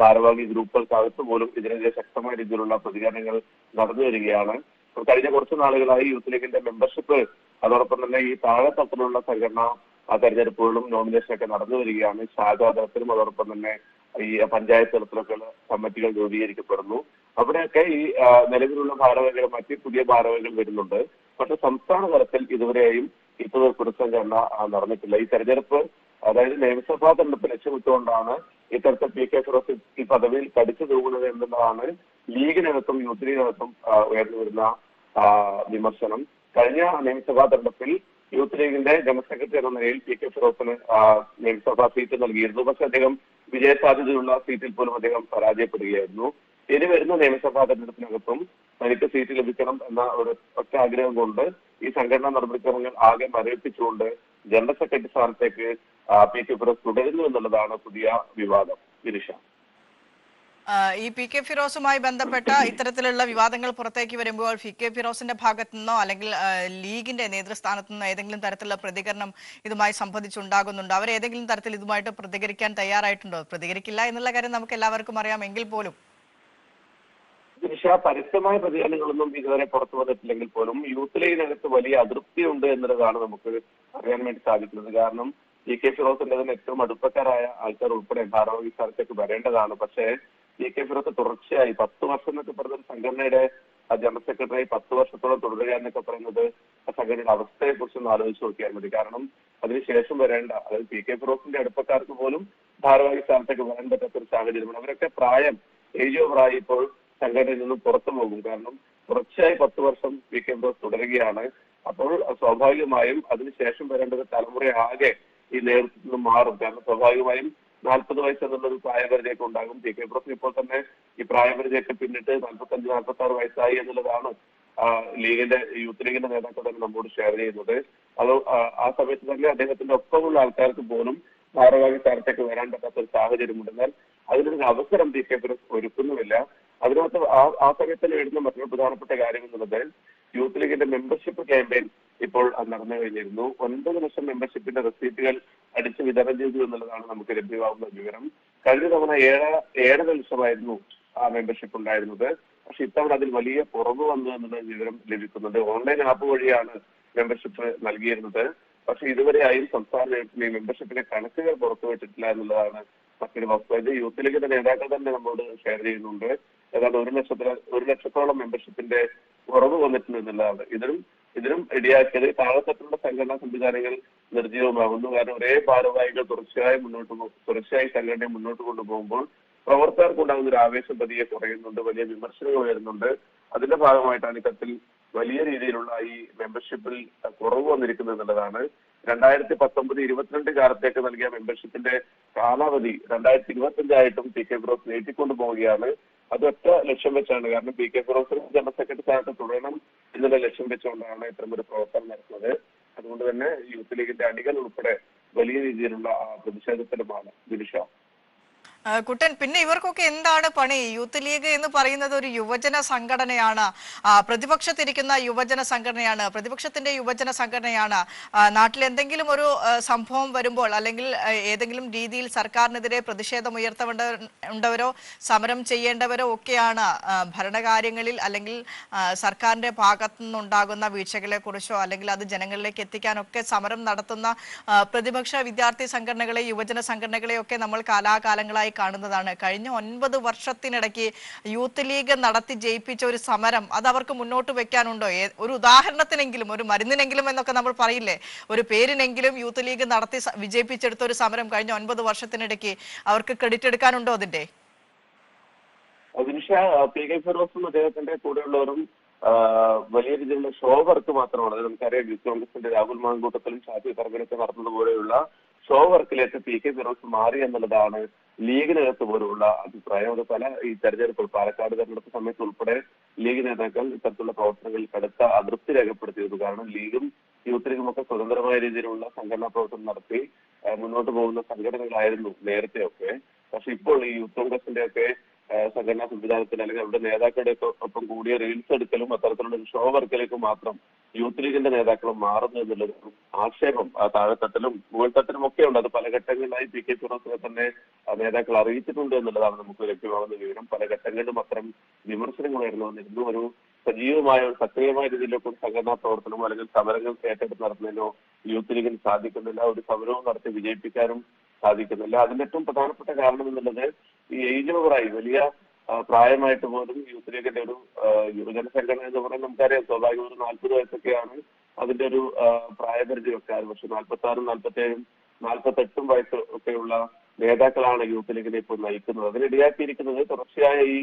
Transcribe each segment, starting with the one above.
ഭാരവാഹി ഗ്രൂപ്പുകൾക്കകത്ത് പോലും ഇതിനെതിരെ ശക്തമായ രീതിയിലുള്ള പ്രതികരണങ്ങൾ നടന്നു വരികയാണ്. കഴിഞ്ഞ കുറച്ച് നാളുകളായി യൂത്ത് ലീഗിന്റെ മെമ്പർഷിപ്പ് അതോടൊപ്പം തന്നെ ഈ താഴെ തത്തിലുള്ള സംഘടന തെരഞ്ഞെടുപ്പുകളും നോമിനേഷനൊക്കെ നടന്നു വരികയാണ്. ശാഖാതലത്തിലും അതോടൊപ്പം തന്നെ ഈ പഞ്ചായത്ത് തലത്തിലൊക്കെ കമ്മിറ്റികൾ രൂപീകരിക്കപ്പെടുന്നു. അവിടെയൊക്കെ ഈ നിലവിലുള്ള ഭാരവാഹികൾ മറ്റ് പുതിയ ഭാരവാഹികൾ വരുന്നുണ്ട്. പക്ഷെ സംസ്ഥാന തലത്തിൽ ഇതുവരെയും ഇപ്പോൾ പുനഃസംഘടന നടന്നിട്ടില്ല. ഈ തെരഞ്ഞെടുപ്പ് അതായത് നിയമസഭാ തെരഞ്ഞെടുപ്പ് ലക്ഷ്യമിട്ടുകൊണ്ടാണ് ഇത്തരത്തിൽ പി കെ ഫിറോസ് ഈ പദവിയിൽ കടിച്ചു തൂങ്ങുന്നത് എന്നുള്ളതാണ് ലീഗിനകത്തും യൂത്ത് ലീഗിനകത്തും ഉയർന്നു വരുന്ന വിമർശനം. കഴിഞ്ഞ നിയമസഭാ തെരഞ്ഞെടുപ്പിൽ യൂത്ത് ലീഗിന്റെ ജനറൽ സെക്രട്ടറി എന്ന നിലയിൽ പി കെ ഫിറോസിന് നിയമസഭാ സീറ്റ് നൽകിയിരുന്നു. പക്ഷെ അദ്ദേഹം വിജയ സാധ്യതയുള്ള സീറ്റിൽ പോലും അദ്ദേഹം പരാജയപ്പെടുകയായിരുന്നു. ഇനി വരുന്ന നിയമസഭാ തെരഞ്ഞെടുപ്പിനകത്തും തനിക്ക് സീറ്റ് ലഭിക്കണം എന്ന ഒരു ഒറ്റ ആഗ്രഹം കൊണ്ട് ഈ സംഘടനാ നടപടിക്രമങ്ങൾ ആകെ മരവിപ്പിച്ചുകൊണ്ട് ജനറൽ സെക്രട്ടറി സ്ഥാനത്തേക്ക് പി കെ ഫിറോസ് തുടരുന്നു എന്നുള്ളതാണ് പുതിയ വിവാദം. ഗിരിഷ ഈ പി കെ ഫിറോസുമായി ബന്ധപ്പെട്ട ഇത്തരത്തിലുള്ള വിവാദങ്ങൾ പുറത്തേക്ക് വരുമ്പോൾ പി കെ ഫിറോസിന്റെ ഭാഗത്തു നിന്നോ അല്ലെങ്കിൽ ലീഗിന്റെ നേതൃസ്ഥാനത്തു നിന്നോ ഏതെങ്കിലും തരത്തിലുള്ള പ്രതികരണം ഇതുമായി സംബന്ധിച്ചുണ്ടാകുന്നുണ്ടോ? അവർ ഏതെങ്കിലും തരത്തിൽ ഇതുമായിട്ട് പ്രതികരിക്കാൻ തയ്യാറായിട്ടുണ്ടോ? പ്രതികരിക്കില്ല എന്നുള്ള കാര്യം നമുക്ക് എല്ലാവർക്കും അറിയാം എങ്കിൽ പോലും. പരസ്യമായ പ്രതികരണങ്ങളൊന്നും ഇതുവരെ പുറത്തു വന്നിട്ടില്ലെങ്കിൽ പോലും യൂത്ത് ലീഗിനകത്ത് വലിയ അതൃപ്തി ഉണ്ട് എന്നുള്ളതാണ് നമുക്ക് അറിയാൻ വേണ്ടി സാധിക്കുന്നത്. കാരണം ഇ കെ ഫിറോസിന്റെ തന്നെ ഏറ്റവും അടുപ്പക്കാരായ ആൾക്കാർ ഉൾപ്പെടെ ഭാരവാഹി സ്ഥാനത്തേക്ക് വരേണ്ടതാണ്. പക്ഷേ ഇ കെ ഫിറോസ് തുടർച്ചയായി പത്ത് വർഷം എന്നൊക്കെ പറഞ്ഞ സംഘടനയുടെ ജനറൽ സെക്രട്ടറി പത്ത് വർഷത്തോളം തുടരുക എന്നൊക്കെ പറയുന്നത് സംഘടനയുടെ അവസ്ഥയെ കുറിച്ച് ഒന്ന് ആലോചിച്ച് നോക്കിയാൽ മതി. കാരണം അതിനുശേഷം വരേണ്ട അതായത് പി കെ ഫിറോസിന്റെ അടുപ്പക്കാർക്ക് പോലും ഭാരവാഹി സ്ഥാനത്തേക്ക് വരാൻ പറ്റാത്ത ഒരു സാഹചര്യമാണ്. അവരൊക്കെ പ്രായം ഏജ് ഓവറായി ഇപ്പോൾ സംഘടനയിൽ നിന്നും പുറത്തു പോകും. കാരണം തുടർച്ചയായി പത്ത് വർഷം പി കെ ഫിറോസ് തുടരുകയാണ്. അപ്പോൾ സ്വാഭാവികമായും അതിനുശേഷം വരേണ്ടത് തലമുറ ആകെ ഈ നേതൃത്വത്തിൽ നിന്ന് മാറും. കാരണം സ്വാഭാവികമായും നാൽപ്പത് വയസ്സ് എന്നുള്ളൊരു പ്രായപരിധിയൊക്കെ ഉണ്ടാകും. ജെ കെ ഫിറോസിന് ഇപ്പോൾ തന്നെ ഈ പ്രായപരിധിയൊക്കെ പിന്നിട്ട് നാൽപ്പത്തഞ്ച് നാൽപ്പത്തി ആറ് വയസ്സായി എന്നുള്ളതാണ് ലീഗിന്റെ യൂത്ത് ലീഗിന്റെ നേതാക്കൾ തന്നെ നമ്മോട് ഷെയർ ചെയ്യുന്നത്. അത് ആ, സമയത്ത് തന്നെ അദ്ദേഹത്തിന്റെ ഒപ്പമുള്ള ആൾക്കാർക്ക് പോലും ഭാരവാഹി സ്ഥാനത്തേക്ക് വരാൻ പറ്റാത്ത ഒരു സാഹചര്യം എന്നാൽ അതിനൊരു അവസരം ജെ കെ പ്രസ് ഒരുക്കുന്നുമില്ല. അതിനകത്ത് ആ ആ സമയത്ത് എഴുതുന്ന മറ്റൊരു പ്രധാനപ്പെട്ട കാര്യം എന്നുള്ളത് യൂത്ത് ലീഗിന്റെ മെമ്പർഷിപ്പ് ക്യാമ്പയിൻ ഇപ്പോൾ നടന്നു കഴിഞ്ഞിരുന്നു. ഒൻപത് ലക്ഷം മെമ്പർഷിപ്പിന്റെ റെസീറ്റുകൾ അടിച്ച് വിതരണം ചെയ്തു എന്നുള്ളതാണ് നമുക്ക് ലഭ്യമാകുന്ന വിവരം. കഴിഞ്ഞ തവണ ഏഴ ഏഴര ലക്ഷമായിരുന്നു ആ മെമ്പർഷിപ്പ് ഉണ്ടായിരുന്നത്. പക്ഷെ ഇത്തവണ അതിൽ വലിയ കുറവ് വന്നു എന്നുള്ള വിവരം ലഭിക്കുന്നുണ്ട്. ഓൺലൈൻ ആപ്പ് വഴിയാണ് മെമ്പർഷിപ്പ് നൽകിയിരുന്നത്. പക്ഷെ ഇതുവരെയായും സംസ്ഥാന മെമ്പർഷിപ്പിന്റെ കണക്കുകൾ പുറത്തുവിട്ടിട്ടില്ല എന്നുള്ളതാണ് മറ്റൊരു വസ്തുത. യൂത്ത് ലീഗിന്റെ നേതാക്കൾ തന്നെ നമ്മോട് ഷെയർ ചെയ്യുന്നുണ്ട്. ഏതാണ്ട് ഒരു ലക്ഷത്തിൽ ഒരു ലക്ഷത്തോളം മെമ്പർഷിപ്പിന്റെ കുറവ് വന്നിട്ടുണ്ട് എന്നുള്ളതാണ് ഇതിനും ഇതിനും ഇടയാക്കിയത് താഴെത്തട്ടിലുള്ള സംഘടനാ സംവിധാനങ്ങൾ നിർജീവമാകുന്നു. കാരണം ഒരേ ഭാരവാഹികൾ തുടർച്ചയായി മുന്നോട്ട് തുടർച്ചയായി സംഘടനയെ മുന്നോട്ട് കൊണ്ടുപോകുമ്പോൾ പ്രവർത്തകർക്ക് ഉണ്ടാകുന്ന ഒരു ആവേശം പതിയെ കുറയുന്നുണ്ട് വലിയ വിമർശനങ്ങൾ വരുന്നുണ്ട്. അതിന്റെ ഭാഗമായിട്ടാണ് ഇത്തരത്തിൽ വലിയ രീതിയിലുള്ള ഈ മെമ്പർഷിപ്പിൽ കുറവ് വന്നിരിക്കുന്നത് എന്നുള്ളതാണ്. രണ്ടായിരത്തി പത്തൊമ്പത് ഇരുപത്തിരണ്ട് കാലത്തേക്ക് നൽകിയ മെമ്പർഷിപ്പിന്റെ കാലാവധി രണ്ടായിരത്തി ഇരുപത്തി അഞ്ചായിട്ടും പി കെ ഫിറോസ് നീട്ടിക്കൊണ്ടു പോവുകയാണ് അത് ഒറ്റ ലക്ഷ്യം വെച്ചാണ്. കാരണം P K Firoz general secretary ആയിട്ട് തുടരണം എന്നുള്ള ലക്ഷ്യം വെച്ചുകൊണ്ടാണ് ഇത്തരം ഒരു പ്രവർത്തനം നടത്തുന്നത്. അതുകൊണ്ട് തന്നെ യൂത്ത് ലീഗിന്റെ അണികൾ ഉൾപ്പെടെ വലിയ രീതിയിലുള്ള പ്രതിഷേധത്തിലുമാണ് ദിനിഷ ആ, കുട്ടൻ പിന്നെ ഇവർക്കൊക്കെ എന്താണ് പണി? യൂത്ത് ലീഗ് എന്ന് പറയുന്നത് ഒരു യുവജന സംഘടനയാണ്. പ്രതിപക്ഷത്തിരിക്കുന്ന യുവജന സംഘടനയാണ്. പ്രതിപക്ഷത്തിന്റെ യുവജന സംഘടനയാണ്. നാട്ടിൽ എന്തെങ്കിലും ഒരു സംഭവം വരുമ്പോൾ അല്ലെങ്കിൽ ഏതെങ്കിലും രീതിയിൽ സർക്കാരിനെതിരെ പ്രതിഷേധം ഉയർത്തേണ്ടവരോ സമരം ചെയ്യേണ്ടവരോ ഒക്കെയാണ്. ഭരണകാര്യങ്ങളിൽ അല്ലെങ്കിൽ സർക്കാരിന്റെ ഭാഗത്തു നിന്നുണ്ടാകുന്ന വീഴ്ചകളെ കുറിച്ചോ അല്ലെങ്കിൽ അത് ജനങ്ങളിലേക്ക് എത്തിക്കാനൊക്കെ സമരം നടത്തുന്ന പ്രതിപക്ഷ വിദ്യാർത്ഥി സംഘടനകളെ യുവജന സംഘടനകളെയൊക്കെ നമ്മൾ കാലാകാലങ്ങളായി കാണുന്നതാണ്. കഴിഞ്ഞ ഒൻപത് വർഷത്തിനിടയ്ക്ക് യൂത്ത് ലീഗ് നടത്തി ജയിപ്പിച്ച ഒരു സമരം അത് അവർക്ക് മുന്നോട്ട് വെക്കാനുണ്ടോ? ഒരു ഉദാഹരണത്തിനെങ്കിലും ഒരു മരുന്നിനെങ്കിലും എന്നൊക്കെ നമ്മൾ പറയില്ലേ? ഒരു പേരിനെങ്കിലും യൂത്ത് ലീഗ് നടത്തി വിജയിപ്പിച്ചെടുത്ത ഒരു സമരം കഴിഞ്ഞ ഒൻപത് വർഷത്തിനിടയ്ക്ക് അവർക്ക് ക്രെഡിറ്റ് എടുക്കാനുണ്ടോ അതിന്റെ അദ്ദേഹത്തിന്റെ കൂടെയുള്ളവരും വലിയ രീതിയിലുള്ള ഷോ വർക്ക് മാത്രമാണ്. അത് നമുക്കറിയാം യൂത്ത് കോൺഗ്രസിന്റെ രാഹുൽ മാങ്കൂട്ടത്തിലും ഷാഫി പറമ്പിലൊക്കെ നടന്നതുപോലെയുള്ള ഷോ വർക്കിലേക്ക് പി കെ ഫിറോസ് മാറി എന്നുള്ളതാണ് ലീഗിനകത്ത് പോലുള്ള അഭിപ്രായം അത് പല ഈ തെരഞ്ഞെടുപ്പ് പാലക്കാട് തെരഞ്ഞെടുപ്പ് സമയത്ത് ഉൾപ്പെടെ ലീഗ് നേതാക്കൾ ഇത്തരത്തിലുള്ള പ്രവർത്തനങ്ങളിൽ കടുത്ത അതൃപ്തി രേഖപ്പെടുത്തിയത് കാരണം ലീഗും യൂത്ത് ലീഗും ഒക്കെ സ്വതന്ത്രമായ രീതിയിലുള്ള സംഘടനാ പ്രവർത്തനം നടത്തി മുന്നോട്ട് പോകുന്ന സംഘടനകളായിരുന്നു നേരത്തെയൊക്കെ. പക്ഷെ ഇപ്പോൾ ഈ യൂത്ത് കോൺഗ്രസിന്റെ ഒക്കെ സംഘടനാ സംവിധാനത്തിൽ അല്ലെങ്കിൽ അവരുടെ നേതാക്കളുടെ ഒപ്പം കൂടിയ റീൽസ് എടുക്കലും അത്തരത്തിലുള്ള ഷോ വർക്കിലേക്ക് മാത്രം യൂത്ത് ലീഗിന്റെ നേതാക്കൾ മാറുന്നു എന്നുള്ളൊരു ആക്ഷേപം ആ താഴെത്തട്ടിലും മുകൾത്തട്ടിലും ഒക്കെ ഉണ്ട്. അത് പല ഘട്ടങ്ങളിലായി പി കെ ഫിറോസിനെ തന്നെ നേതാക്കൾ അറിയിച്ചിട്ടുണ്ട് എന്നുള്ളതാണ് നമുക്ക് ലഭ്യമാകുന്ന വിവരം. പല ഘട്ടങ്ങളിലും അത്തരം വിമർശനങ്ങളായിരുന്നു വന്നിരുന്നു. ഒരു സജീവമായ സക്രിയമായ രീതിയിലൊക്കെ സംഘടനാ പ്രവർത്തനമോ അല്ലെങ്കിൽ സമരങ്ങൾ ഏറ്റെടുത്ത് നടത്തുന്നതിനോ യൂത്ത് ലീഗിന് സാധിക്കുന്നില്ല. ഒരു സമരവും നടത്തി വിജയിപ്പിക്കാനും സാധിക്കുന്നില്ല. അതിന്റെ ഏറ്റവും പ്രധാനപ്പെട്ട കാരണം എന്നുള്ളത് ഈ ഏജ് ഓവറായി വലിയ പ്രായമായിട്ട് പോലും യൂത്ത് ലീഗിന്റെ ഒരു യുവജന സംഘടന എന്ന് പറയുന്നത് നമുക്കറിയാം. സ്വാഭാവികം ഒരു നാൽപ്പത് വയസ്സൊക്കെയാണ് അതിന്റെ ഒരു പ്രായപരിധി വെക്കാറ് പക്ഷെ നാൽപ്പത്തി ആറും നാൽപ്പത്തി ഏഴും നാൽപ്പത്തെട്ടും വയസ്സ് ഒക്കെയുള്ള നേതാക്കളാണ് യൂത്ത് ലീഗിനെ ഇപ്പോൾ നയിക്കുന്നത്. അതിനിടയാക്കിയിരിക്കുന്നത് തുടർച്ചയായ ഈ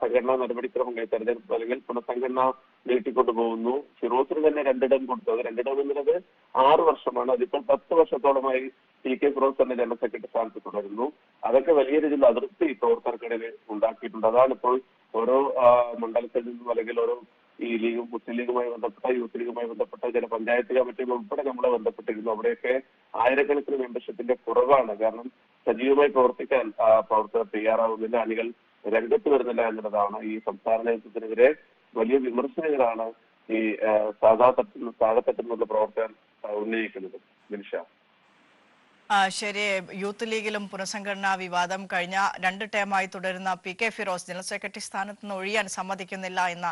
സംഘടനാ നടപടിക്രമങ്ങൾ തെരഞ്ഞെടുപ്പ് അല്ലെങ്കിൽ പുനഃസംഘടന നീട്ടിക്കൊണ്ടുപോകുന്നു ഫിറോസിന് തന്നെ രണ്ടിടം കൊടുത്തു. അത് രണ്ടിടം എന്നുള്ളത് ആറ് വർഷമാണ്. അതിപ്പോൾ പത്ത് വർഷത്തോളമായി ടി കെ ഫിറോസ് തന്നെ ജനറൽ സെക്രട്ടറി സ്ഥാനത്ത് തുടരുന്നു. അതൊക്കെ വലിയ രീതിയിൽ അതിർത്തി പ്രവർത്തകർക്കിടയിൽ ഉണ്ടാക്കിയിട്ടുണ്ട്. അതാണ് ഇപ്പോൾ ഓരോ മണ്ഡലത്തിൽ നിന്നും അല്ലെങ്കിൽ ഓരോ ഈ ലീഗ് മുസ്ലിം ലീഗുമായി ബന്ധപ്പെട്ട യൂത്ത് ലീഗുമായി ബന്ധപ്പെട്ട ചില പഞ്ചായത്ത് കമ്മിറ്റികൾ ഉൾപ്പെടെ നമ്മളെ ബന്ധപ്പെട്ടിരുന്നു. അവിടെയൊക്കെ ആയിരക്കണക്കിന് മെമ്പർഷിപ്പിന്റെ കുറവാണ്. കാരണം സജീവമായി പ്രവർത്തിക്കാൻ പ്രവർത്തകർ തയ്യാറാവുന്നില്ല. അണികൾ രംഗത്ത് വരുന്നില്ല എന്നുള്ളതാണ് ഈ സംസ്ഥാന നേതൃത്വത്തിനെതിരെ വലിയ വിമർശനങ്ങളാണ് ഈ താഴെത്തട്ടിൽ നിന്നുള്ള പ്രവർത്തകർ ഉന്നയിക്കുന്നത്. മിനിഷ ശരി. യൂത്ത് ലീഗിലും പുനഃസംഘടനാ വിവാദം കഴിഞ്ഞ രണ്ട് ടേമായി തുടരുന്ന P K Firoz general secretary സ്ഥാനത്ത് നിന്ന് ഒഴിയാൻ സമ്മതിക്കുന്നില്ല എന്ന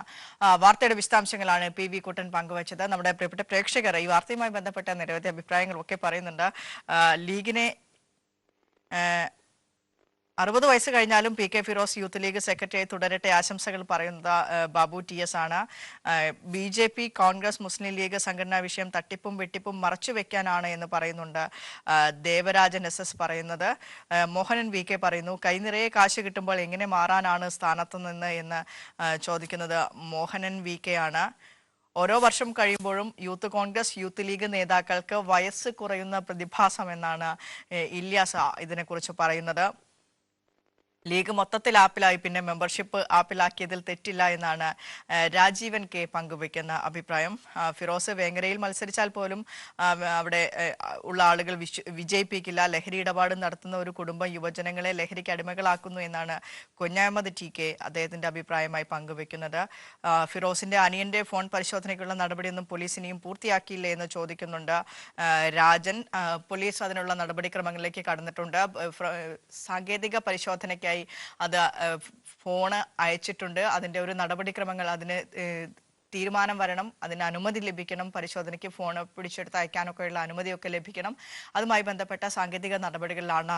വാർത്തയുടെ വിശദാംശങ്ങളാണ് പി വി കുട്ടൻ പങ്കുവച്ചത്. നമ്മുടെ പ്രിയപ്പെട്ട പ്രേക്ഷകർ ഈ വാർത്തയുമായി ബന്ധപ്പെട്ട നിരവധി അഭിപ്രായങ്ങളൊക്കെ പറയുന്നുണ്ട്. ലീഗിനെ അറുപത് വയസ്സ് കഴിഞ്ഞാലും പി കെ ഫിറോസ് യൂത്ത് ലീഗ് സെക്രട്ടറിയായി തുടരട്ടെ ആശംസകൾ പറയുന്നത് ബാബു ടി എസ് ആണ്. B J P Congress Muslim League സംഘടനാ വിഷയം തട്ടിപ്പും വെട്ടിപ്പും മറച്ചു വെക്കാനാണ് എന്ന് പറയുന്നുണ്ട് ദേവരാജൻ എസ് എസ് പറയുന്നത്. മോഹനൻ വി കെ പറയുന്നു കൈനിറയെ കാശ് കിട്ടുമ്പോൾ എങ്ങനെ മാറാനാണ് സ്ഥാനത്ത് നിന്ന്? എന്ന് ചോദിക്കുന്നത് മോഹനൻ വി കെ ആണ്. ഓരോ വർഷം കഴിയുമ്പോഴും യൂത്ത് കോൺഗ്രസ് യൂത്ത് ലീഗ് നേതാക്കൾക്ക് വയസ്സ് കുറയുന്ന പ്രതിഭാസം എന്നാണ് ഇല്യാസ് ഇതിനെക്കുറിച്ച് പറയുന്നത്. ലീഗ് മൊത്തത്തിൽ ആപ്പിലായി പിന്നെ മെമ്പർഷിപ്പ് ആപ്പിലാക്കിയതിൽ തെറ്റില്ല എന്നാണ് രാജീവൻ കെ പങ്കുവയ്ക്കുന്ന അഭിപ്രായം. ഫിറോസ് വേങ്ങരയിൽ മത്സരിച്ചാൽ പോലും അവിടെ ഉള്ള ആളുകൾ വിജയിപ്പിക്കില്ല. ലഹരി ഇടപാട് നടത്തുന്ന ഒരു കുടുംബം യുവജനങ്ങളെ ലഹരിക്ക് അടിമകളാക്കുന്നു എന്നാണ് കുഞ്ഞാമത് ടി കെ അദ്ദേഹത്തിന്റെ അഭിപ്രായമായി പങ്കുവയ്ക്കുന്നത്. ഫിറോസിന്റെ അനിയന്റെ ഫോൺ പരിശോധനയ്ക്കുള്ള നടപടിയൊന്നും പോലീസ് ഇനിയും പൂർത്തിയാക്കിയില്ലേ എന്ന് ചോദിക്കുന്നുണ്ട്. രാജൻ പോലീസ് അതിനുള്ള നടപടിക്രമങ്ങളിലേക്ക് കടന്നിട്ടുണ്ട്. സാങ്കേതിക പരിശോധനയ്ക്കായി അത് ഫോൺ ഫോണ് അയച്ചിട്ടുണ്ട്. അതിന്റെ ഒരു നടപടിക്രമങ്ങൾ അതിന് തീരുമാനം വരണം. അതിന് അനുമതി ലഭിക്കണം. പരിശോധനയ്ക്ക് ഫോൺ പിടിച്ചെടുത്ത് അയക്കാനൊക്കെയുള്ള അനുമതിയൊക്കെ ലഭിക്കണം. അതുമായി ബന്ധപ്പെട്ട സാങ്കേതിക നടപടികളിലാണ്